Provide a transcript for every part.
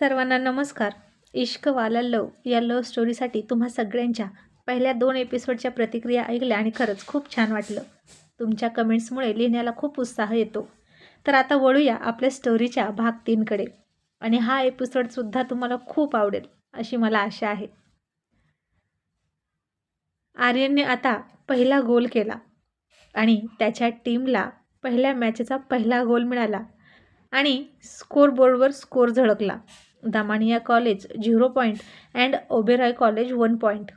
सर्वांना नमस्कार. इश्क वाला लव या लव स्टोरीसाठी तुम्हा सगळ्यांच्या पहिल्या दोन एपिसोडच्या प्रतिक्रिया ऐकल्या आणि खरंच खूप छान वाटलं. तुमच्या कमेंट्समुळे लिहिण्याला खूप उत्साह येतो. तर आता वळूया आपल्या स्टोरीच्या भाग तीनकडे आणि हा एपिसोडसुद्धा तुम्हाला खूप आवडेल अशी मला आशा आहे. आर्यनने आता पहिला गोल केला. आणि त्याच्या टीमला पहिल्या मॅचचा पहिला गोल मिळाला. आणि स्कोर बोर्डवर score झळकला. Damania college zero point and Oberoi college one point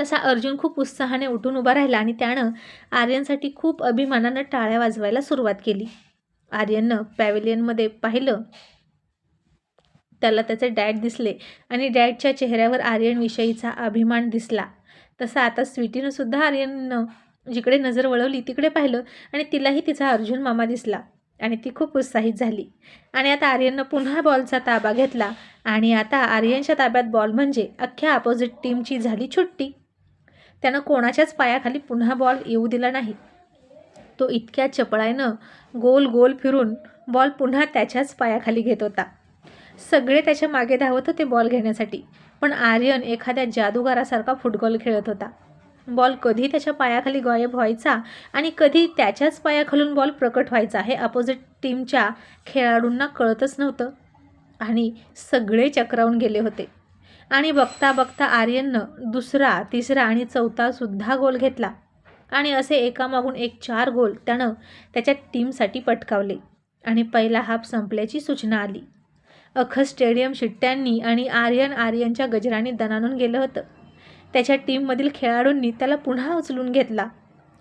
तसा अर्जुन खूप उत्साहाने उठून उभा राहिला आणि त्यानं आर्यनसाठी खूप अभिमानानं टाळ्या वाजवायला सुरुवात केली. आर्यननं पॅव्हिलियनमध्ये पाहिलं. त्याला त्याचे डॅड दिसले आणि डॅडच्या चेहऱ्यावर आर्यनविषयीचा अभिमान दिसला. तसा आता स्वीटीनं सुद्धा आर्यननं जिकडे नजर वळवली तिकडे पाहिलं आणि तिलाही तिचा अर्जुन मामा दिसला. आणि ती खूप उत्साहित झाली. आणि आता आर्यननं पुन्हा बॉलचा ताबा घेतला आणि आता आर्यनच्या ताब्यात बॉल म्हणजे अख्ख्या अपोजिट टीमची झाली छुट्टी. त्यानं कोणाच्याच पायाखाली पुन्हा बॉल येऊ दिला नाही. तो इतक्या चपळायनं गोल गोल फिरून बॉल पुन्हा त्याच्याच पायाखाली घेत होता. सगळे त्याच्यामागे धावत होते बॉल घेण्यासाठी. पण आर्यन एखाद्या जादूगारासारखा फुटबॉल खेळत होता. बॉल कधी त्याच्या पायाखाली गायब व्हायचा आणि कधी त्याच्याच पायाखालून बॉल प्रकट व्हायचा हे अपोजिट टीमच्या खेळाडूंना कळतच नव्हतं. आणि सगळे चक्रावून गेले होते. आणि बघता बघता आर्यननं दुसरा तिसरा आणि चौथासुद्धा गोल घेतला. आणि असे एकामागून एक चार गोल त्यानं त्याच्या टीमसाठी पटकावले. आणि पहिला हाफ संपल्याची सूचना आली. अख्खं स्टेडियम शिट्ट्यांनी आणि आर्यन आर्यनच्या गजराने दणानून गेलं होतं. त्याच्या टीममधील खेळाडूंनी त्याला पुन्हा उचलून घेतला.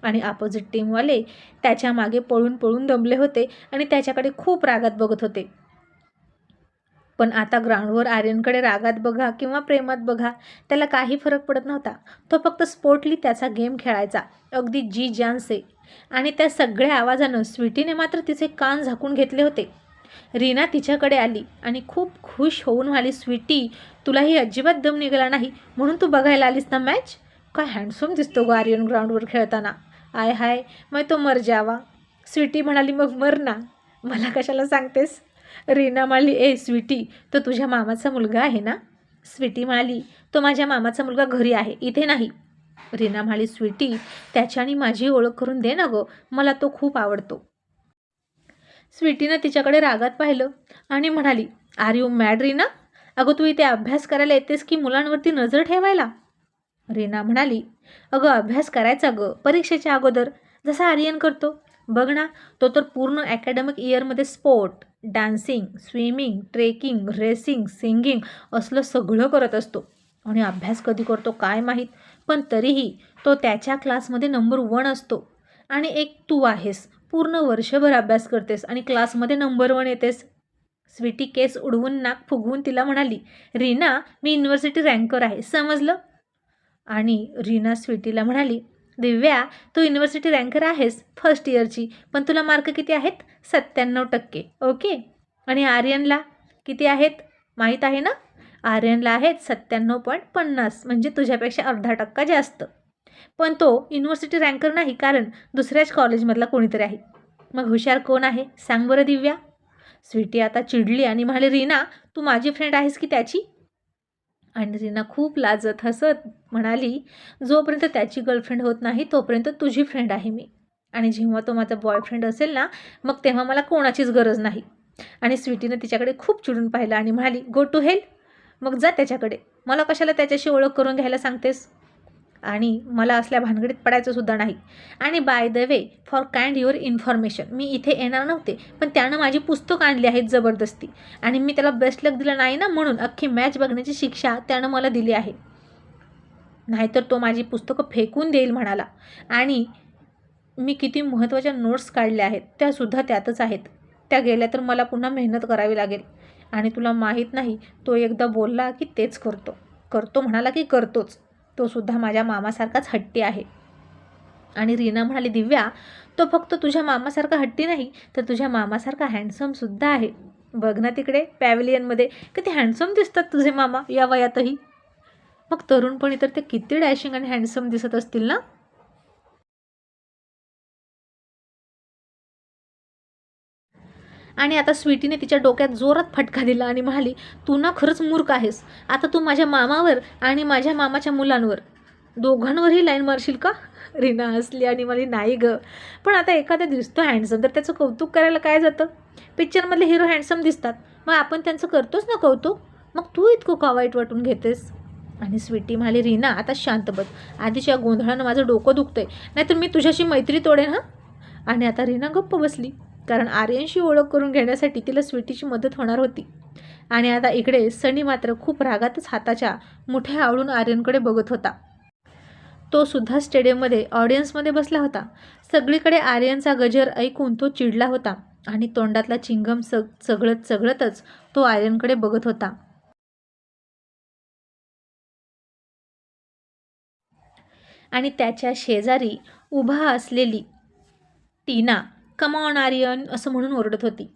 आणि अपोजिट टीमवाले त्याच्यामागे पळून पळून दमले होते आणि त्याच्याकडे खूप रागात बघत होते. पण आता ग्राउंडवर आर्यनकडे रागात बघा किंवा प्रेमात बघा त्याला काही फरक पडत नव्हता. तो फक्त स्पोर्टली त्याचा गेम खेळायचा अगदी जी जानसे आणि त्या सगळ्या आवाजानं स्वीटीने मात्र तिचे कान झाकून घेतले होते. रीना तिच्याकडे आली आणि खूप खुश होऊन म्हणाली स्वीटी तुलाही अजिबात दम निघाला नाही म्हणून तू बघायला आलीस ना मॅच? काय हँडसम दिसतो गो आर्यन ग्राउंडवर खेळताना. आय हाय मग तो मर जावा. स्वीटी म्हणाली मग मर ना. मला कशाला सांगतेस? रीना म्हणाली ए स्वीटी तो तुझ्या मामाचा मुलगा आहे ना? स्वीटी म्हणाली तो माझ्या मामाचा मुलगा घरी आहे इथे नाही. रीना म्हणाली स्वीटी त्याच्याने माझी ओळख करून दे ना गं. मला तो खूप आवडतो. स्वीटीनं तिच्याकडे रागात पाहिलं आणि म्हणाली आर यू मॅड रीना अगं तू इथे अभ्यास करायला येतेस की मुलांवरती नजर ठेवायला? रीना म्हणाली अगं अभ्यास करायचा गं परीक्षेच्या अगोदर. जसा आर्यन करतो. बघ ना तो तर पूर्ण अकॅडमिक इयरमध्ये sport dancing swimming trekking racing singing असलं सगळं करत असतो. आणि अभ्यास कधी करतो काय माहीत? पण तरीही तो त्याच्या क्लासमध्ये नंबर वन असतो. आणि एक तू आहेस पूर्ण वर्षभर अभ्यास करतेस आणि क्लासमध्ये नंबर वन येतेस. स्वीटी केस उडवून नाक फुगवून तिला म्हणाली रीना मी युनिव्हर्सिटी रँकर आहे. समजलं? आणि रीना स्वीटीला म्हणाली दिव्या तू युनिव्हर्सिटी रँकर आहेस फर्स्ट इयरची पण तुला मार्क किती आहेत? सत्त्याण्णव टक्के. ओके? आणि आर्यनला किती आहेत? माहीत आहे ना? आर्यनला आहेत सत्त्याण्णव पॉईंट पन्नास म्हणजे तुझ्यापेक्षा अर्धा टक्का जास्त. पण तो युनिव्हर्सिटी रँकर नाही कारण दुसऱ्याच कॉलेजमधला कोणीतरी आहे. मग हुशार कोण आहे? सांग बरं दिव्या. स्वीटी आता चिडली आणि म्हणाली रीना तू माझी फ्रेंड आहेस की त्याची? आणि रीना खूप लाजत हसत म्हणाली जोपर्यंत त्याची गर्लफ्रेंड होत नाही तोपर्यंत तुझी फ्रेंड आहे मी. आणि जेव्हा तो माझा बॉयफ्रेंड असेल ना मग तेव्हा मला कोणाचीच गरज नाही. आणि स्वीटीनं तिच्याकडे खूप चिडून पाहिलं आणि म्हणाली गो टू हेल. मग जा त्याच्याकडे. मला कशाला त्याच्याशी ओळख करून घ्यायला सांगतेस? आणि मला असल्या भानगडीत पडायचंसुद्धा नाही. आणि by the way for kind your information मी इथे येणार नव्हते पण त्यानं माझी पुस्तकं आणली आहेत जबरदस्ती. आणि मी त्याला बेस्ट लक दिलं नाही ना म्हणून अख्खी मॅच बघण्याची शिक्षा त्यानं मला दिली आहे. नाहीतर तो माझी पुस्तकं फेकून देईल म्हणाला. आणि मी किती महत्त्वाच्या नोट्स काढल्या आहेत त्यासुद्धा त्यातच आहेत. त्या गेल्या तर मला पुन्हा मेहनत करावी लागेल. आणि तुला माहीत नाही तो एकदा बोलला की तेच करतो. करतो म्हणाला की करतोच. तोसुद्धा माझ्या मामासारखाच हट्टी आहे. आणि रीना म्हणाली दिव्या तो फक्त तुझ्या मामासारखा हट्टी नाही तर तुझ्या मामासारखा हँडसमसुद्धा आहे. बघ ना तिकडे पॅव्हिलियनमध्ये किती हँडसम दिसतात तुझे मामा या वयातही. मग तरुणपणी तर ते किती डॅशिंग आणि हँडसम दिसत असतील ना? आणि आता स्वीटीने तिच्या डोक्यात जोरात फटका दिला आणि म्हणाली तू ना खरंच मूर्ख आहेस. आता तू माझ्या मामावर आणि माझ्या मामाच्या मुलांवर. दोघांवरही लाईन मारशील का? रीना हसली आणि मला नाही ग. पण आता एखादा दिसतो हँडसम तर त्याचं कौतुक करायला काय जातं? पिक्चरमधले हिरो हँडसम दिसतात. मग आपण त्यांचं करतोच ना कौतुक? मग तू इतकं का वाईट वाटून घेतेस? आणि स्वीटी म्हणाली रीना आता शांत बस. आधीच्या गोंधळानं माझं डोकं दुखतंय. नाहीतर मी तुझ्याशी मैत्री तोडेन हां? आणि आता रीना गप्प बसली. कारण आर्यनशी ओळख करून घेण्यासाठी तिला स्वीटीची मदत होणार होती. आणि आता इकडे सनी मात्र खूप रागातच हाताच्या मुठ्या आवळून आर्यनकडे बघत होता. तो सुद्धा स्टेडियममध्ये ऑडियन्समध्ये बसला होता. सगळीकडे आर्यनचा गजर ऐकून तो चिडला होता आणि तोंडातला चिंगम सग चघळत चघळतच तो आर्यनकडे बघत होता. आणि त्याच्या शेजारी उभा असलेली टीना कमॉन आर्यन असं म्हणून ओरडत होती.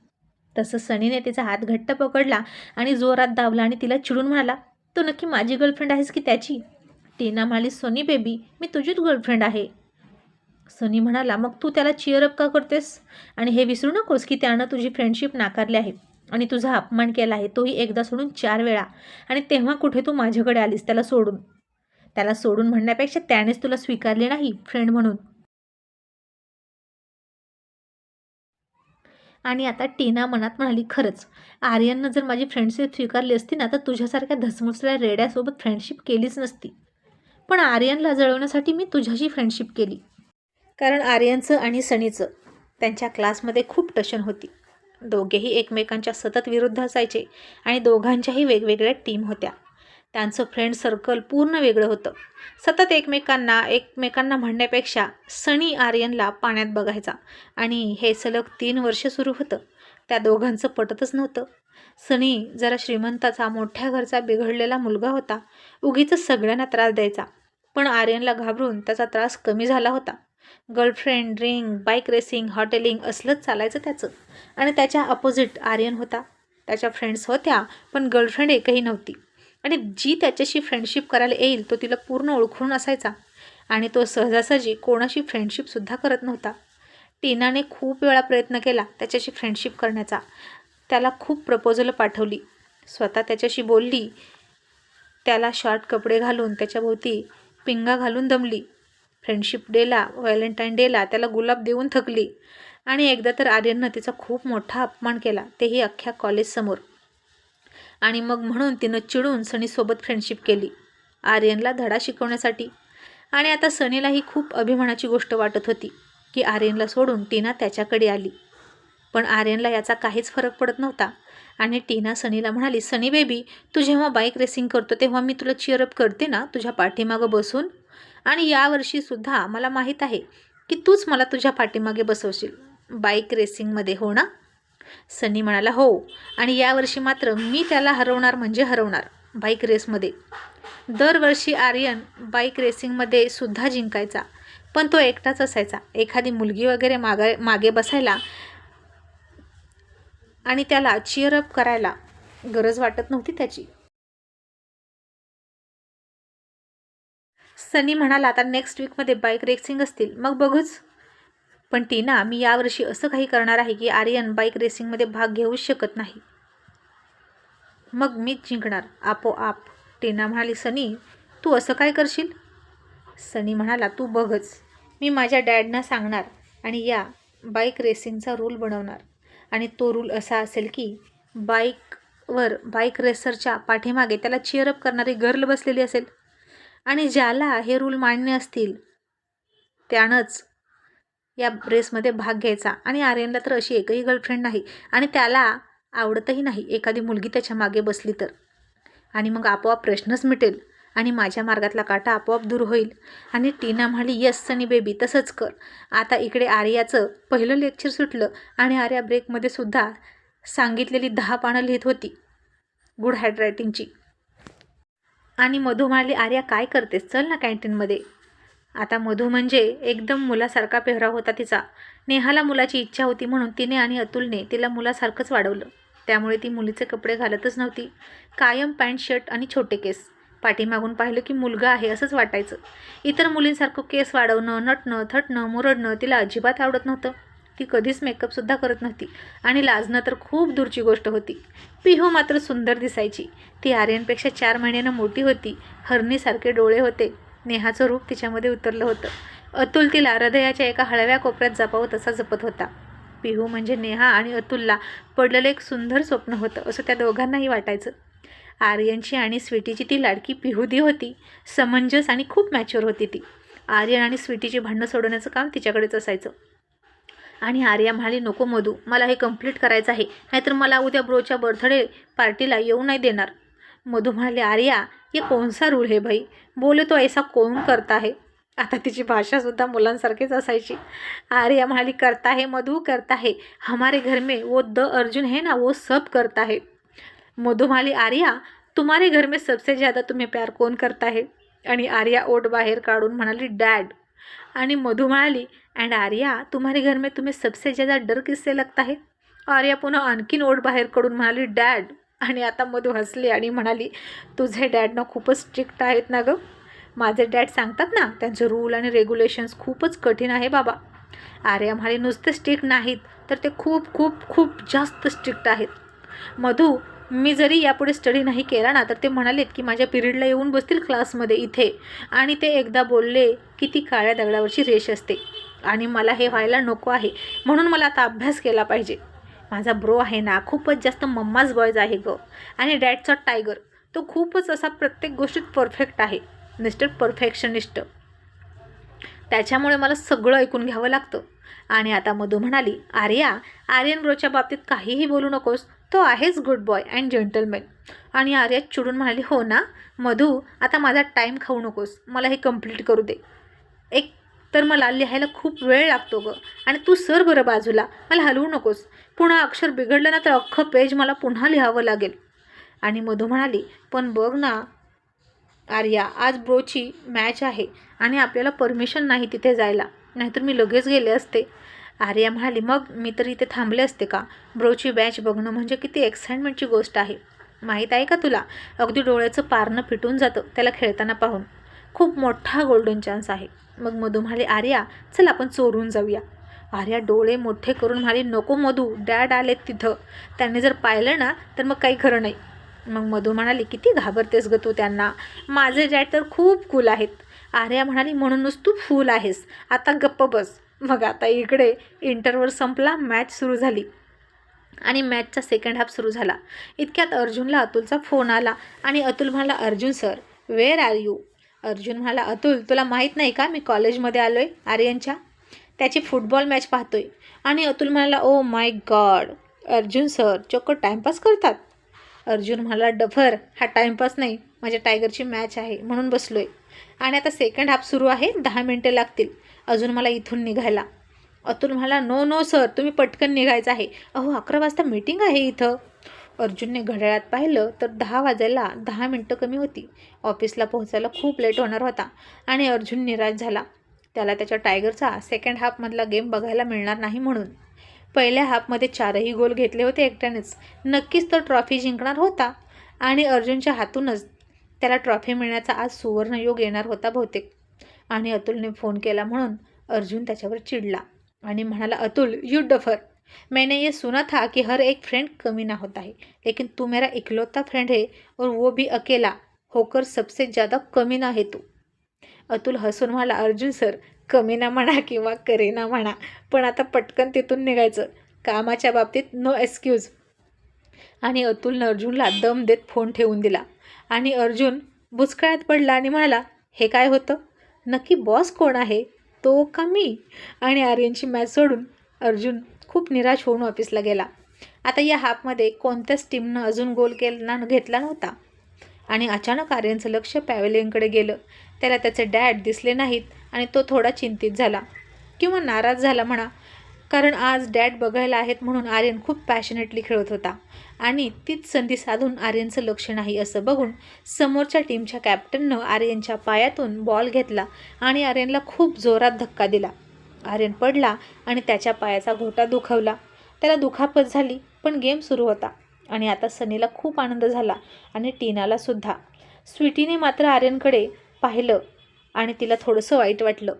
तसं सनीने तिचा हात घट्ट पकडला आणि जोरात दाबला आणि तिला चिडून म्हणाला तू नक्की माझी गर्लफ्रेंड आहेस की त्याची? टीना म्हणाली सोनी बेबी मी तुझीच गर्लफ्रेंड आहे. सनी म्हणाला मग तू त्याला चिअरअप का करतेस? आणि हे विसरू नकोस की त्यानं तुझी फ्रेंडशिप नाकारली आहे. आणि तुझा अपमान केला आहे. तोही एकदा सोडून चार वेळा. आणि तेव्हा कुठे तू माझ्याकडे आलीस त्याला सोडून? त्याला सोडून म्हणण्यापेक्षा त्यानेच तुला स्वीकारले नाही फ्रेंड म्हणून. आणि आता टीना मनात म्हणाली खरंच आर्यननं जर माझी फ्रेंडशिप स्वीकारली असती ना तर तुझ्यासारख्या धसमुसल्या रेड्यासोबत फ्रेंडशिप केलीच नसती. पण आर्यनला जळवण्यासाठी मी तुझ्याशी फ्रेंडशिप केली. कारण आर्यनचं आणि सनीचं त्यांच्या क्लासमध्ये खूप टशन होती. दोघेही एकमेकांच्या सतत विरुद्ध असायचे आणि दोघांच्याही वेगवेगळ्या टीम होत्या. त्यांचं फ्रेंड सर्कल पूर्ण वेगळं होतं. सतत एकमेकांना एकमेकांना म्हणण्यापेक्षा सनी आर्यनला पाण्यात बघायचा. आणि हे सलग तीन वर्ष सुरू होतं. त्या दोघांचं पटतच नव्हतं. सनी जरा श्रीमंताचा मोठ्या घरचा बिघडलेला मुलगा होता. उगीच सगळ्यांना त्रास द्यायचा. पण आर्यनला घाबरून त्याचा त्रास कमी झाला होता. Girlfriend drink bike racing hotelling असलंच चालायचं त्याचं. आणि त्याच्या अपोजिट आर्यन होता. त्याच्या फ्रेंड्स होत्या पण गर्लफ्रेंड एकही नव्हती. आणि जी त्याच्याशी फ्रेंडशिप करायला येईल तो तिला पूर्ण ओळखून असायचा. आणि तो सहजासहजी कोणाशी फ्रेंडशिपसुद्धा करत नव्हता. टीनाने खूप वेळा प्रयत्न केला त्याच्याशी फ्रेंडशिप करण्याचा. त्याला खूप प्रपोजल पाठवली. स्वतः त्याच्याशी बोलली. त्याला शॉर्ट कपडे घालून त्याच्याभोवती पिंगा घालून दमली. फ्रेंडशिप डेला व्हॅलेंटाईन डेला त्याला गुलाब देऊन थकली. आणि एकदा तर आर्यननं तिचा खूप मोठा अपमान केला. तेही अख्ख्या कॉलेजसमोर आणि मग म्हणून तिनं चिडून सनीसोबत फ्रेंडशिप केली. आर्यनला धडा शिकवण्यासाठी. आणि आता सनीला ही खूप अभिमानाची गोष्ट वाटत होती की आर्यनला सोडून टीना त्याच्याकडे आली. पण आर्यनला याचा काहीच फरक पडत नव्हता. आणि टीना सनीला म्हणाली सनी बेबी तू जेव्हा बाईक रेसिंग करतो तेव्हा मी तुला चिअरअप करते ना तुझ्या पाठीमागं बसून. आणि यावर्षीसुद्धा मला माहीत आहे की तूच मला तुझ्या पाठीमागे बसवशील. बाईक रेसिंगमध्ये हो ना? सनी म्हणाला हो. आणि यावर्षी मात्र मी त्याला हरवणार म्हणजे हरवणार बाईक रेसमध्ये दरवर्षी आर्यन बाईक रेसिंगमध्ये सुद्धा जिंकायचा. पण तो एकटाच असायचा. एखादी मुलगी वगैरे मागे मागे बसायला आणि त्याला चिअरअप करायला गरज वाटत नव्हती त्याची. सनी म्हणाला आता नेक्स्ट वीकमध्ये बाईक रेसिंग असतील. मग बघूच. पण टीना मी यावर्षी असं काही करणार आहे की आर्यन बाईक रेसिंगमध्ये भाग घेऊच शकत नाही. मग मीच जिंकणार. आपोआप. टीना म्हणाली सनी तू असं काय करशील? सनी म्हणाला तू बघच. मी माझ्या डॅडना सांगणार आणि या बाईक रेसिंगचा रूल बनवणार. आणि तो रूल असा असेल की बाईकवर बाईक रेसरच्या पाठीमागे त्याला चिअरअप करणारी गर्ल बसलेली असेल. आणि ज्याला हे रूल मान्य असतील त्यानंच या रेसमध्ये भाग घ्यायचा. आणि आर्यनला तर अशी एकही गर्लफ्रेंड नाही. आणि त्याला आवडतही नाही. एखादी मुलगी त्याच्यामागे बसली तर. आणि मग आपोआप प्रश्नच मिटेल. आणि माझ्या मार्गातला काटा आपोआप दूर होईल. आणि टीना म्हणाली यस सनी बेबी तसंच कर. आता इकडे आर्याचं पहिलं लेक्चर सुटलं. आणि आर्या ब्रेकमध्ये सुद्धा सांगितलेली दहा पानं लिहित होती. गुड हँडरायटिंगची आणि मधू म्हणाली आर्या काय करतेस? चल ना कॅन्टीनमध्ये आता मधू म्हणजे एकदम मुलासारखा पेहराव होता तिचा. नेहाला मुलाची इच्छा होती म्हणून तिने आणि अतुलने तिला मुलासारखंच वाढवलं. त्यामुळे ती मुलीचे कपडे घालतच नव्हती. कायम पॅन्ट शर्ट आणि छोटे केस. पाठीमागून पाहिलं की मुलगा आहे असंच वाटायचं. इतर मुलींसारखं केस वाढवणं नटणं थटणं मुरडणं तिला अजिबात आवडत नव्हतं. ती कधीच मेकअपसुद्धा करत नव्हती. आणि लाजणं तर खूप दूरची गोष्ट होती. पिहू मात्र सुंदर दिसायची. ती आर्यनपेक्षा चार महिन्यानं मोठी होती. हरणीसारखे डोळे होते. नेहाचं रूप तिच्यामध्ये उतरलं होतं. अतुल तिला हृदयाच्या एका हळव्या कोपऱ्यात जपावं तसा जपत होता. पिहू म्हणजे नेहा आणि अतुलला पडलेलं एक सुंदर स्वप्न होतं असं त्या दोघांनाही वाटायचं. आर्यनची आणि स्वीटीची ती लाडकी पिहुदी होती. समंजस आणि खूप मॅच्युअर होती ती. आर्यन आणि स्वीटीची भांडणं सोडवण्याचं काम तिच्याकडेच असायचं. आणि आर्या म्हणाली नको मधू मला हे कंप्लीट करायचं आहे. नाहीतर मला उद्या ब्रोच्या बर्थडे पार्टीला येऊ नाही देणार. मधु म्हणाले आर्या ये कोणसा रूल है भाई बोले तो ऐसा कौन करता है आता तिची भाषासुद्धा मुलांसारखीच असायची. आर्या म्हणाली करता है मधु करता है हमारे घर में वो द अर्जुन है ना वो सब करता है. मधु म्हणाली आर्या तुम्हारे घर में सबसे ज़्यादा तुम्ही प्यार कौन करता है? आणि आर्या ओट बाहेर काढून म्हणाली डॅड. आणि मधु म्हणाली अँड आर्या तुम्हारे घर में तुम्हें सबसे ज़्यादा डर किससे लगता है? आर्या पुन्हा आणखीन ओढ बाहेर काढून म्हणाली डॅड. आणि आता मधू हसली आणि म्हणाली तुझे डॅड ना खूपच स्ट्रिक्ट आहेत ना गं. माझे डॅड सांगतात ना त्यांचे रूल आणि रेग्युलेशन्स खूपच कठीण आहे बाबा. आर्या म्हणाले नुसते स्ट्रिक्ट नाहीत तर ते खूप खूप खूप जास्त स्ट्रिक्ट आहेत. मधू मी जरी यापुढे स्टडी नाही केला ना तर ते म्हणालेत की माझ्या पिरियडला येऊन बसतील क्लासमध्ये इथे. आणि ते एकदा बोलले की ती काळ्या दगडावरची रेष असते. आणि मला हे व्हायला नको आहे. म्हणून मला आता अभ्यास केला पाहिजे. माझा ब्रो आहे ना खूपच जास्त मम्माज बॉयज आहे ग. आणि डॅडचा टायगर तो खूपच असा प्रत्येक गोष्टीत परफेक्ट आहे. मिस्टर परफेक्शनिस्ट त्याच्यामुळे मला सगळं ऐकून घ्यावं लागतं. आणि आता मधू म्हणाली आर्या आर्यन ब्रोच्या बाबतीत काहीही बोलू नकोस. तो आहेच गुड बॉय अँड जेंटलमॅन आणि आर्या चिडून म्हणाली हो ना मधू आता माझा टाईम खाऊ नकोस. मला हे कंप्लीट करू दे. एक तर मला लिहायला खूप वेळ लागतो गं. आणि तू सर बरं बाजूला. मला हलवू नकोस. पुन्हा अक्षर बिघडलं ना तर अख्खं पेज मला पुन्हा लिहावं लागेल. आणि मधू म्हणाली पण बघ ना आर्या आज ब्रोची मॅच आहे आणि आपल्याला परमिशन नाही तिथे जायला. नाहीतर मी लगेच गेले असते. आर्या म्हणाली मग मी तर इथे थांबले असते का? ब्रोची बॅच बघणं म्हणजे किती एक्साइटमेंटची गोष्ट आहे. माहीत आहे का तुला? अगदी डोळ्याचं पारणं फिटून जातं त्याला खेळताना पाहून. खूप मोठा गोल्डन चान्स आहे. मग मधू म्हणाले आर्या चल आपण चोरून जाऊया. आर्या डोळे मोठे करून म्हणाली नको मधू डॅड आलेत तिथं. त्यांनी जर पाहिलं ना तर मग काही खरं नाही. मग मधू म्हणाली किती घाबरतेस ग तू त्यांना. माझे डॅड तर खूप कूल आहेत. आर्या म्हणाली म्हणूनच तू फूल आहेस. आता गप्प बस. मग आता इकडे इंटरवर संपला मॅच सुरू झाली. आणि मॅचचा सेकंड हाफ सुरू झाला. इतक्यात अर्जुनला अतुलचा फोन आला आणि अतुल म्हणाला Arjun sir where are you Arjun म्हणाला अतुल तुला माहीत नाही का मी कॉलेजमध्ये आलो आहे आर्यनच्या? त्याची फुटबॉल मॅच पाहतोय. आणि अतुल म्हणाला oh my God Arjun sir चक्क टाईमपास करतात. अर्जुन म्हणाला डफर हा टाईमपास नाही. माझ्या टायगरची मॅच आहे म्हणून बसलो आहे आणि आता सेकंड हाफ सुरू आहे दहा मिनटे लागतील. अजून मला इथून निघायला. अतुल म्हणाला नो नो सर तुम्ही पटकन निघायचं आहे. अहो अकरा वाजता मीटिंग आहे इथं. अर्जुनने घड्याळात पाहिलं तर दहा वाजायला दहा मिनटं कमी होती. ऑफिसला पोहोचायला खूप लेट होणार होता आणि अर्जुन निराश झाला. त्याला त्याच्या टायगरचा सेकंड हाफमधला गेम बघायला मिळणार नाही म्हणून. पहिल्या हाफमध्ये चारही गोल घेतले होते एकट्यानेच. नक्कीच तो ट्रॉफी जिंकणार होता आणि अर्जुनच्या हातूनच त्याला ट्रॉफी मिळण्याचा आज सुवर्णयोग येणार होता बहुतेक. आणि अतुलने फोन केला म्हणून अर्जुन त्याच्यावर चिडला आणि म्हणाला अतुल यू डफर मैंने ये सुना था कि हर एक फ्रेंड कमी ना होता है लेकिन तू मेरा इकलौता फ्रेंड है और वो भी अकेला होकर सबसे ज़्यादा कमी ना है तू। अतुल हसून म्हणाला अर्जुन सर कमी ना म्हणा किंवा करे ना म्हणा पण आता पटकन तिथून निघायचं. कामाच्या बाबतीत नो एक्सक्यूज आणि अतुलनं अर्जुनला दम देत फोन ठेवून दिला. आणि अर्जुन बुचकळ्यात पडला आणि म्हणाला हे काय होतं? नक्की बॉस कोण आहे? तो का मी? आणि आर्यनची मॅच सोडून अर्जुन खूप निराश होऊन ऑफिसला गेला. आता या हाफमध्ये कोणत्याच टीमनं अजून गोल केला घेतला नव्हता. आणि अचानक आर्यनचं लक्ष पॅवेलियनकडे गेलं. त्याला त्याचे डॅड दिसले नाहीत आणि तो थोडा चिंतित झाला. किंवा नाराज झाला म्हणा. कारण आज डॅड बघायला आहेत म्हणून आर्यन खूप पॅशनेटली खेळत होता. आणि तीच संधी साधून आर्यनचं लक्ष नाही असं बघून समोरच्या टीमच्या कॅप्टननं आर्यनच्या पायातून बॉल घेतला आणि आर्यनला खूप जोरात धक्का दिला. आर्यन पडला आणि त्याच्या पायाचा घोटा दुखावला. त्याला दुखापत झाली पण गेम सुरू होता. आणि आता सनीला खूप आनंद झाला आणि टीनाला सुद्धा. स्वीटीने मात्र आर्यनकडे पाहिलं आणि तिला थोडंसं वाईट वाटलं.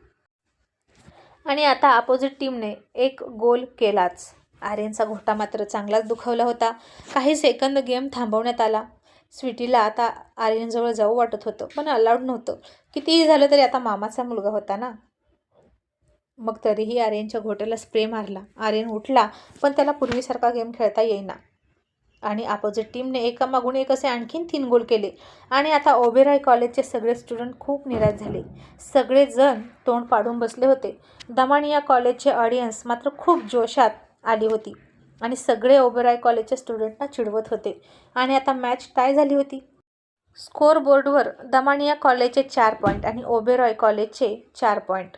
आणि आता अपोजिट टीमने एक गोल केलाच. आर्यनचा घोटा मात्र चांगलाच दुखावला होता. काही सेकंद गेम थांबवण्यात आला. स्वीटीला आता आर्यनजवळ जाऊ वाटत होतं पण अलाउड नव्हतं. कितीही झालं तरी आता मामाचा मुलगा होता ना? मग तरीही आर्यनच्या घोट्याला स्प्रे मारला. आर्यन उठला पण त्याला पूर्वीसारखा गेम खेळता येईना. आणि अपोजिट टीमने एकामागून एक असे आणखीन तीन गोल केले. आणि आता ओबेरॉय कॉलेजचे सगळे स्टुडंट खूप निराश झाले. सगळेजण तोंड पाडून बसले होते. दमानिया कॉलेजचे ऑडियन्स मात्र खूप जोशात आली होती. आणि सगळे ओबेरॉय कॉलेजच्या स्टुडंटना चिडवत होते. आणि आता मॅच टाय झाली होती. स्कोअर बोर्डवर दमानिया कॉलेजचे चार पॉईंट आणि ओबेरॉय कॉलेजचे चार पॉईंट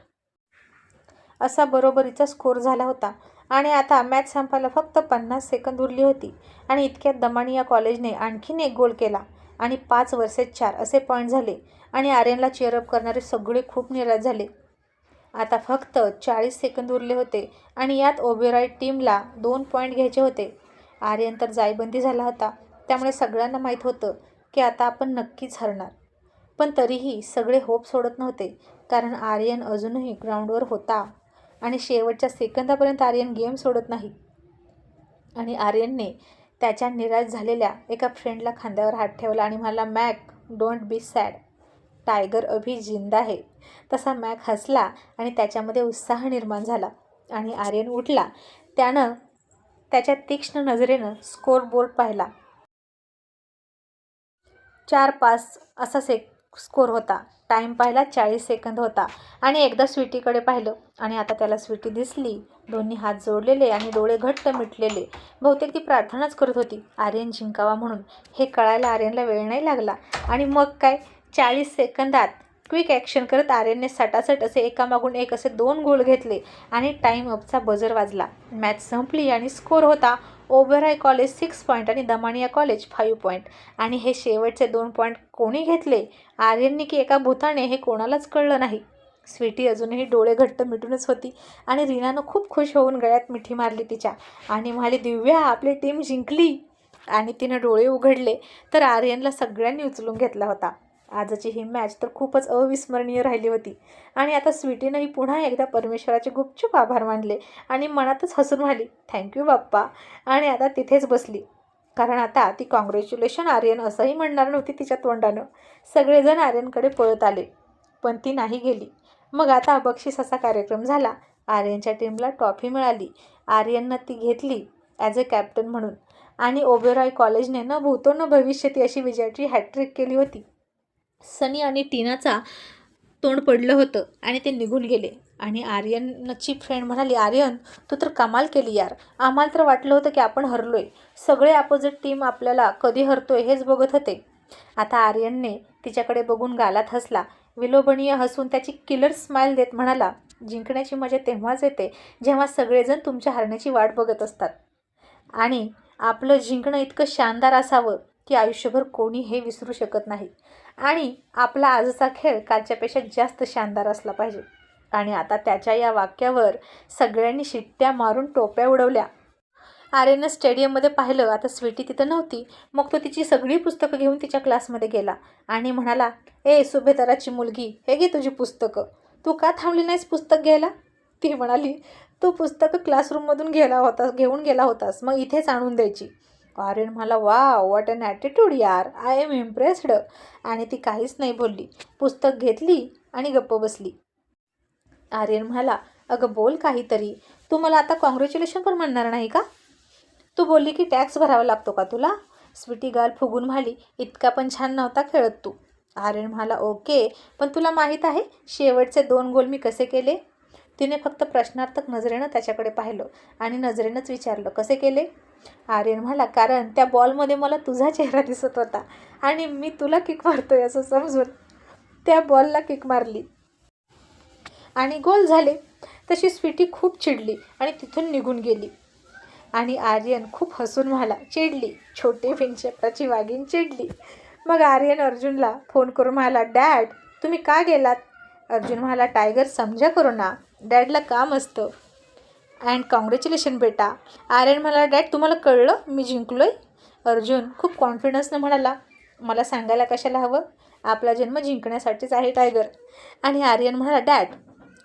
असा बरोबरीचा स्कोर झाला होता. आणि आता मॅच संपायला फक्त पन्नास सेकंद उरली होती. आणि इतक्यात दमानिया कॉलेजने आणखीन एक गोल केला. आणि पाच वर्सेस चार असे पॉईंट झाले. आणि आर्यनला चेअरअप करणारे सगळे खूप निराश झाले. आता फक्त चाळीस सेकंद उरले होते. आणि यात ओबेरॉय टीमला दोन पॉईंट घ्यायचे होते. आर्यन तर जायबंदी झाला होता. त्यामुळे सगळ्यांना माहीत होतं की आता आपण नक्कीच हरणार. पण तरीही सगळे होप सोडत नव्हते. कारण आर्यन अजूनही ग्राउंडवर होता. आणि शेवटच्या सेकंदापर्यंत आर्यन गेम सोडत नाही. आणि आर्यनने त्याच्या निराश झालेल्या एका फ्रेंडला खांद्यावर हात ठेवला आणि म्हणाला Mac don't be sad. Tiger अभि जिंदा आहे. तसा मॅक हसला आणि त्याच्यामध्ये उत्साह निर्माण झाला आणि आर्यन उठला. त्यानं त्याच्या तीक्ष्ण नजरेनं स्कोर बोर्ड पाहिला. चार पाच असा सेक स्कोर होता. टाईम पाहिला चाळीस सेकंद होता. आणि एकदा स्वीटीकडे पाहिलं आणि आता त्याला स्वीटी दिसली. दोन्ही हात जोडलेले आणि डोळे घट्ट मिटलेले. बहुतेक ती प्रार्थनाच करत होती. आर्यन जिंकावा म्हणून. हे कळायला आर्यनला वेळ नाही लागला. आणि मग काय? चाळीस सेकंदात क्विक ॲक्शन करत आर्यनने सटासट असे एकामागून एक असे दोन गोल घेतले आणि टाईम अपचा बजर वाजला. मॅच संपली आणि स्कोर होता. ओबेराय कॉलेज सिक्स पॉईंट आणि दमानिया कॉलेज फाईव्ह पॉईंट आणि हे शेवटचे दोन पॉईंट कोणी घेतले? आर्यनने की एका भूताने? हे कोणालाच कळलं नाही. स्वीटी अजूनही डोळे घट्ट मिटूनच होती आणि रीनानं खूप खुश होऊन गळ्यात मिठी मारली तिच्या. आणि म्हणाली दिव्या आपली टीम जिंकली. आणि तिनं डोळे उघडले. तर आर्यनला सगळ्यांनी उचलून घेतला होता. आजची ही मॅच तर खूपच अविस्मरणीय राहिली होती. आणि आता स्वीटीनंही पुन्हा एकदा परमेश्वराचे गुपचूप आभार मानले आणि मनातच हसून म्हणाली थँक्यू बाप्पा. आणि आता तिथेच बसली. कारण आता ती कॉंग्रॅच्युलेशन आर्यन असंही म्हणणार नव्हती तिच्या तोंडानं. सगळेजण आर्यनकडे पळत आले. पण ती नाही गेली. मग आता बक्षीस असा कार्यक्रम झाला. आर्यनच्या टीमला ट्रॉफी मिळाली. आर्यननं ती घेतली ॲज अ कॅप्टन म्हणून. आणि ओबेरॉय कॉलेजने न भूतो न भविष्य ती अशी विजयाची हॅट्रिक केली होती. सनी आणि टीनाचा तोंड पडलं होतं आणि ते निघून गेले. आणि आर्यनची फ्रेंड म्हणाली आर्यन तू तर कमाल केली यार. आम्हाला तर वाटलं होतं की आपण हरलोय. सगळे अपोजिट टीम आपल्याला कधी हरतोय हेच बघत होते. आता आर्यनने तिच्याकडे बघून गालात हसला. विलोभनीय हसून त्याची किलर स्माईल देत म्हणाला जिंकण्याची मजा तेव्हाच येते जेव्हा सगळेजण तुमच्या हरण्याची वाट बघत असतात. आणि आपलं जिंकणं इतकं शानदार असावं की आयुष्यभर कोणी हे विसरू शकत नाही. आणि आपला आजचा खेळ कालच्यापेक्षा जास्त शानदार असला पाहिजे. आणि आता त्याच्या या वाक्यावर सगळ्यांनी शिट्ट्या मारून टोप्या उडवल्या. आर्यनं स्टेडियममध्ये पाहिलं आता स्वीटी तिथं नव्हती. मग तो तिची सगळी पुस्तकं घेऊन तिच्या क्लासमध्ये गेला आणि म्हणाला ए सुभेदाराची मुलगी हे घे तुझी पुस्तकं. तू का थांबली नाहीस पुस्तक घ्यायला? ती म्हणाली तू पुस्तकं क्लासरूममधून गेला होतास घेऊन गेला होतास मग इथेच आणून द्यायची. आर्यन म्हणाला वा वॉट अन ॲटिट्यूड यार. आय एम इम्प्रेस्ड आणि ती काहीच नाही बोलली. पुस्तक घेतली आणि गप्प बसली. आर्यन म्हणाला अगं बोल काहीतरी. तू मला आता कॉंग्रॅच्युलेशन पण म्हणणार नाही का? तू बोलली की टॅक्स भरावा लागतो का तुला? स्वीटी गाल फुगून म्हणाली इतका पण छान नव्हता खेळत तू. आर्यन म्हणाला ओके पण तुला माहीत आहे शेवटचे दोन गोल मी कसे केले? तिने फक्त प्रश्नार्थक नजरेनं त्याच्याकडे पाहिलं आणि नजरेनंच विचारलं कसे केले? आर्यन म्हणाला कारण त्या बॉलमध्ये मला तुझा चेहरा दिसत होता आणि मी तुला किक मारतोय असं समजून त्या बॉलला किक मारली. आणि गोल झाले. तशी स्वीटी खूप चिडली आणि तिथून निघून गेली. आणि आर्यन खूप हसून म्हणाला चिडली. छोटे फिनचक्राची वाघीण चिडली. मग आर्यन अर्जुनला फोन करून म्हणाला डॅड तुम्ही का गेलात? अर्जुन म्हणाला टायगर समजा करू ना. डॅडला काम असतं. अँड कॉंग्रॅच्युलेशन बेटा. आर्यन म्हणाला डॅड तुम्हाला कळलं? मी जिंकलो आहे अर्जुन खूप कॉन्फिडन्सनं म्हणाला मला सांगायला कशाला हवं? आपला जन्म जिंकण्यासाठीच आहे टायगर आणि आर्यन म्हणाला डॅड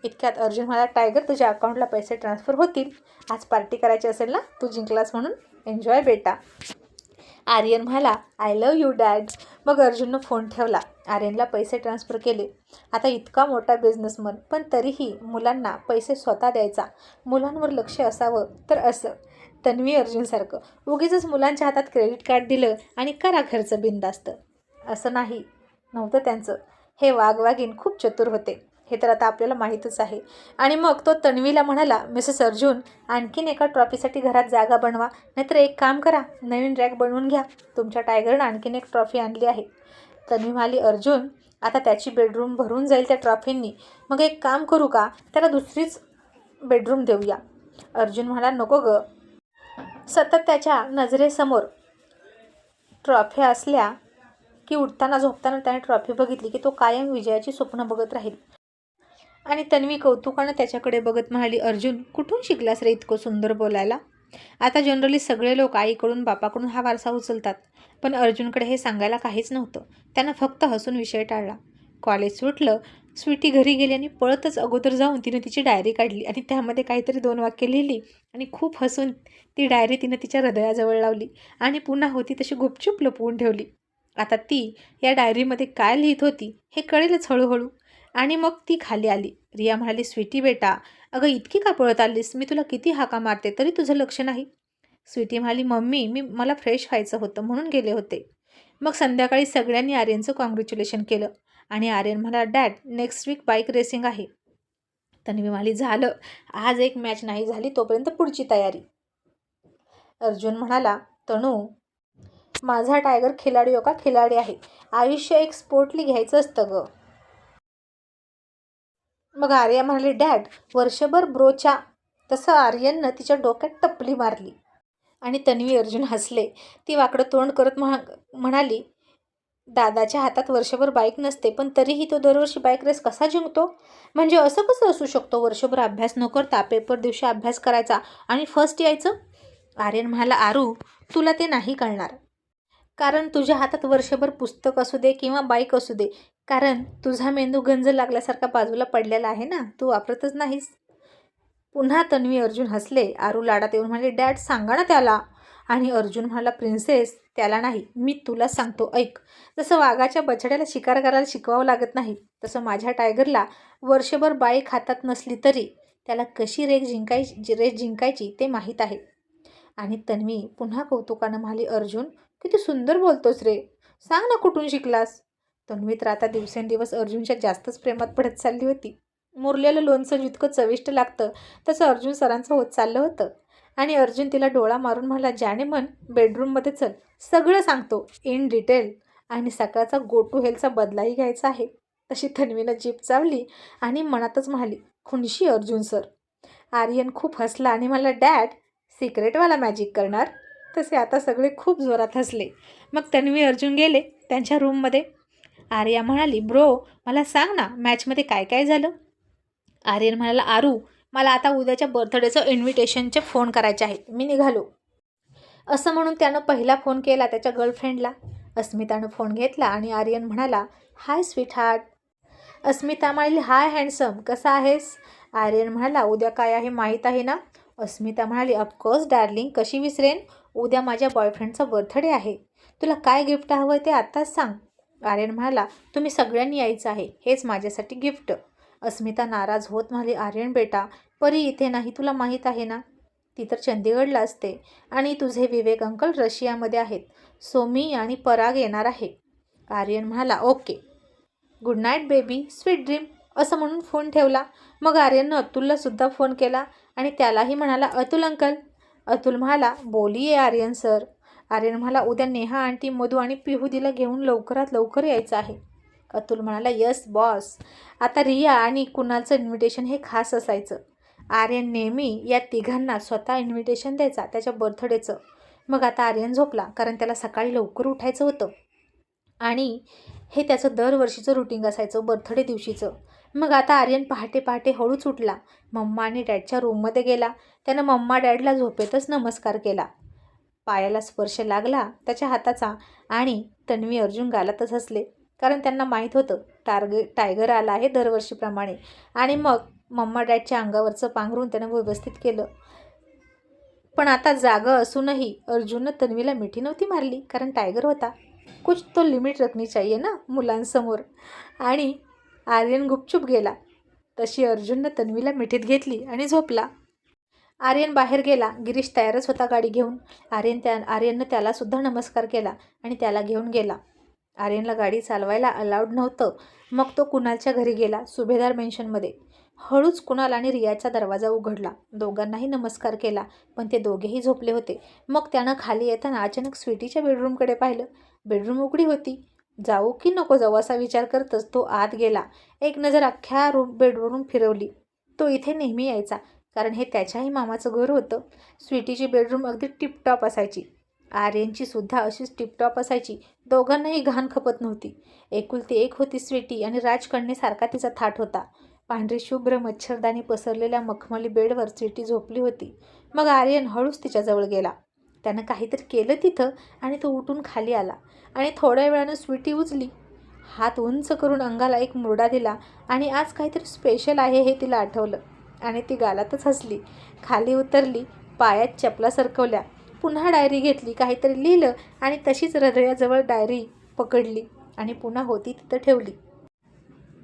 इतक्यात अर्जुन म्हणाला टायगर तुझ्या अकाउंटला पैसे ट्रान्सफर होतील. आज पार्टी करायची असेल ना तू जिंकलास म्हणून. एन्जॉय बेटा. आर्यन म्हणाला आय लव यू डॅड मग अर्जुननं फोन ठेवला. आर्यनला पैसे ट्रान्सफर केले. आता इतका मोठा बिझनेसमन पण तरीही मुलांना पैसे स्वतः द्यायचा. मुलांवर लक्ष असावं तर असं. तन्वी अर्जुनसारखं. उगीच मुलांच्या हातात क्रेडिट कार्ड दिलं आणि करा खर्च बिंदास्त असं नाही. नव्हतं त्यांचं. हे वाघवाघीन खूप चतुर होते. हे तर आता आपल्याला माहीतच आहे. आणि मग तो तन्वीला म्हणाला मिसेस अर्जुन आणखीन एका ट्रॉफीसाठी घरात जागा बनवा. नाहीतर एक काम करा. नवीन रॅक बनवून घ्या. तुमच्या टायगरनं आणखीन एक ट्रॉफी आणली आहे. तर मी म्हणाली अर्जुन आता त्याची बेडरूम भरून जाईल त्या ट्रॉफींनी मग एक काम करू का? त्याला दुसरीच बेडरूम देऊया. अर्जुन म्हणाला नको ग. सतत त्याच्या नजरेसमोर ट्रॉफ्या असल्या की उठताना झोपताना त्याने ट्रॉफी बघितली की तो कायम विजयाची स्वप्न बघत राहील. आणि तन्वी कौतुकानं त्याच्याकडे बघत म्हणाली अर्जुन कुठून शिकलास रे इतकं सुंदर बोलायला? आता जनरली सगळे लोक आईकडून बापाकडून हा वारसा उचलतात. पण अर्जुनकडे हे सांगायला काहीच नव्हतं. त्यानं फक्त हसून विषय टाळला. कॉलेज सुटलं स्वीटी घरी गेली आणि पळतच अगोदर जाऊन तिनं तिची डायरी काढली आणि त्यामध्ये काहीतरी दोन वाक्य लिहिली आणि खूप हसून ती डायरी तिनं तिच्या हृदयाजवळ लावली आणि पुन्हा होती तशी गुपचूप लपवून ठेवली. आता ती या डायरीमध्ये काय लिहित होती हे कळेलच हळूहळू. आणि मग ती खाली आली. रिया म्हणाली स्वीटी बेटा अगं इतकी का पळत आलीस? मी तुला किती हाका मारते तरी तुझं लक्ष नाही. स्वीटी म्हणाली मम्मी मी मला फ्रेश व्हायचं होतं म्हणून गेले होते. मग संध्याकाळी सगळ्यांनी आर्यनचं कॉंग्रॅच्युलेशन केलं आणि आर्यन म्हणाला dad next week bike racing आहे. तन्वी म्हणाली झालं आज एक मॅच नाही झाली तोपर्यंत पुढची तयारी. अर्जुन म्हणाला तणू माझा टायगर खिलाडी हो का? खिलाडी आहे. आयुष्य एक स्पोर्टली घ्यायचं असतं गं. मग आर्या म्हणाले डॅड वर्षभर ब्रोच्या तसं आर्यननं तिच्या डोक्यात टपली मारली आणि तन्वी अर्जुन हसले. ती वाकडं तोंड करत म्हणा म्हणाली दादाच्या हातात वर्षभर बाईक नसते पण तरीही तो दरवर्षी बाईक रेस कसा जिंकतो? म्हणजे असं कसं असू शकतो? वर्षभर अभ्यास न करता पेपर दिवशी अभ्यास करायचा आणि फर्स्ट यायचं? आर्यन म्हणाला आरू तुला ते नाही कळणार. कारण तुझ्या हातात वर्षभर पुस्तक असू दे किंवा बाईक असू दे कारण तुझा मेंदू गंज लागल्यासारखा बाजूला पडलेला आहे ना तू वापरतच नाहीस. पुन्हा तन्वी अर्जुन हसले. आरू लाडात येऊन म्हणाले डॅड सांगा ना त्याला. आणि अर्जुन म्हणाला प्रिन्सेस त्याला नाही. मी तुला सांगतो ऐक. जसं वाघाच्या बछड्याला शिकार करायला शिकवावं लागत नाही तसं माझ्या टायगरला वर्षभर बाई खातात नसली तरी त्याला कशी रेख जिंकायची रेख जिंकायची ते माहीत आहे. आणि तन्वी पुन्हा कौतुकानं म्हणाली अर्जुन किती सुंदर बोलतोस रे. सांग ना कुठून शिकलास. तन्वी तर आता दिवसेंदिवस अर्जुनच्या जास्तच प्रेमात पडत चालली होती. मुरलेलं लोणचं जितकं चविष्ट लागतं तसं अर्जुन सरांचं होत चाललं होतं. आणि अर्जुन तिला डोळा मारून म्हणला ज्याने मन बेडरूममध्ये चल. सगळं सांगतो इन डिटेल आणि सकाळचा गो टू हेलचा बदलाही घ्यायचा आहे. तशी तन्वीनं जीप चावली आणि मनातच म्हणाली खुनशी अर्जुन सर. आर्यन खूप हसला आणि मला डॅड सिक्रेटवाला मॅजिक करणार? तसे आता सगळे खूप जोरात हसले. मग तन्वी अर्जुन गेले त्यांच्या रूममध्ये आर्या म्हणाली ब्रो मला सांग ना मॅचमध्ये काय काय झालं? आर्यन म्हणाला आरू मला आता उद्याच्या बर्थडेचं इन्व्हिटेशनचे फोन करायचे आहेत. मी निघालो. असं म्हणून त्यानं पहिला फोन केला त्याच्या गर्लफ्रेंडला. अस्मितानं फोन घेतला आणि आर्यन म्हणाला हाय स्वीट हार्ट अस्मिता म्हणाली हाय हँडसम कसा आहेस? आर्यन म्हणाला उद्या काय आहे माहीत आहे ना? अस्मिता म्हणाली ऑफकोर्स डार्लिंग कशी विसरेन? उद्या माझ्या बॉयफ्रेंडचा बर्थडे आहे. तुला काय गिफ्ट हवं आहे ते आत्ताच सांग. आर्यन म्हणाला तुम्ही सगळ्यांनी यायचं आहे हेच माझ्यासाठी गिफ्ट. अस्मिता नाराज होत म्हणाली आर्यन बेटा परी इथे नाही तुला माहीत आहे ना? ती तर चंदीगडला असते. आणि तुझे विवेक अंकल रशियामध्ये आहेत. सोमी आणि पराग येणार आहे. आर्यन म्हणाला okay. Good night baby sweet dream असं म्हणून फोन ठेवला. मग आर्यननं अतुलला सुद्धा फोन केला आणि त्यालाही म्हणाला अतुल अंकल. अतुल म्हणाला बोलिये आर्यन सर. आर्यन म्हणाला उद्या नेहा आंटी मधू आणि पिहुदीला घेऊन लवकरात लवकर यायचं आहे. अतुल म्हणाला यस बॉस. आता रिया आणि कुणालचं इन्व्हिटेशन हे खास असायचं. आर्यन नेहमी या तिघांना स्वतः इन्व्हिटेशन द्यायचा त्याच्या बर्थडेचं मग आता आर्यन झोपला कारण त्याला सकाळी लवकर उठायचं होतं. आणि हे त्याचं दरवर्षीचं रुटीन असायचं बर्थडे दिवशीचं. मग आता आर्यन पहाटे पहाटे हळूच उठला. मम्मा आणि डॅडच्या रूममध्ये गेला. त्यानं मम्मा डॅडला झोपेतच नमस्कार केला. पायाला स्पर्श लागला त्याच्या हाताचा आणि तन्वी अर्जुन गालातच हसले. कारण त्यांना माहीत होतं टार्ग टायगर आला आहे दरवर्षीप्रमाणे. आणि मग मम्मा डॅडच्या अंगावरचं पांघरून त्यानं व्यवस्थित केलं. पण आता जागा असूनही अर्जुननं तन्वीला मिठी नव्हती मारली कारण टायगर होता. कुछ तो लिमिट रखनी चाहिए ना मुलांसमोर. आणि आर्यन गुपचूप गेला. तशी अर्जुननं तन्वीला मिठीत घेतली आणि झोपला. आर्यन बाहेर गेला. गिरीश तयारच होता गाडी घेऊन. आर्यन त्या आर्यननं त्यालासुद्धा नमस्कार केला आणि त्याला घेऊन गेला. आर्यनला गाडी चालवायला अलाउड नव्हतं. मग तो कुणालच्या घरी गेला सुभेदार मेन्शनमध्ये हळूच कुणाल आणि रियाचा दरवाजा उघडला. दोघांनाही नमस्कार केला पण ते दोघेही झोपले होते. मग त्यानं खाली येताना अचानक स्वीटीच्या बेडरूमकडे पाहिलं. बेडरूम उघडी होती. जाऊ की नको जाऊ? असा विचार करतच तो आत गेला. एक नजर अख्ख्या रूम बेडवरून फिरवली. तो इथे नेहमी यायचा. कारण हे त्याच्याही मामाचं घर होतं. स्वीटीची बेडरूम अगदी टिपटॉप असायची. आर्यनची सुद्धा अशीच टिपटॉप असायची. दोघांनाही घाण खपत नव्हती. एकुलती एक होती स्वीटी आणि राजकणणेसारखा तिचा थाट होता. पांढरी शुभ्र मच्छरदानी पसरलेल्या मखमली बेडवर स्वीटी झोपली होती. मग आर्यन हळूच तिच्याजवळ गेला. त्यानं काहीतरी केलं तिथं आणि तो उठून खाली आला आणि थोड्या वेळानं स्वीटी उचली. हात उंच करून अंगाला एक मुरडा दिला आणि आज काहीतरी स्पेशल आहे हे तिला आठवलं. आणि ती गालातच हसली. खाली उतरली पायात चपला सरकवल्या. पुन्हा डायरी घेतली काहीतरी लिहिलं आणि तशीच हृदयाजवळ डायरी पकडली आणि पुन्हा होती तिथं ठेवली.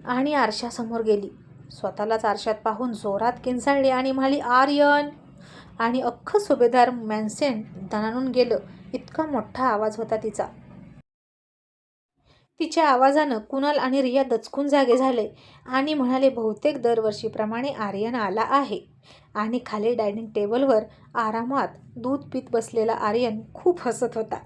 आणि आरशासमोर गेली. स्वतःलाच आरशात पाहून जोरात किंचाळली आणि म्हणाली आर्यन! आणि अख्खं सुभेदार मॅन्सेन दणानून गेलं. इतका मोठा आवाज होता तिचा. तिच्या आवाजानं कुणाल आणि रिया दचकून जागे झाले आणि म्हणाले बहुतेक दरवर्षीप्रमाणे आर्यन आला आहे. आणि खाली डायनिंग टेबलवर आरामात दूध पीत बसलेला आर्यन खूप हसत होता.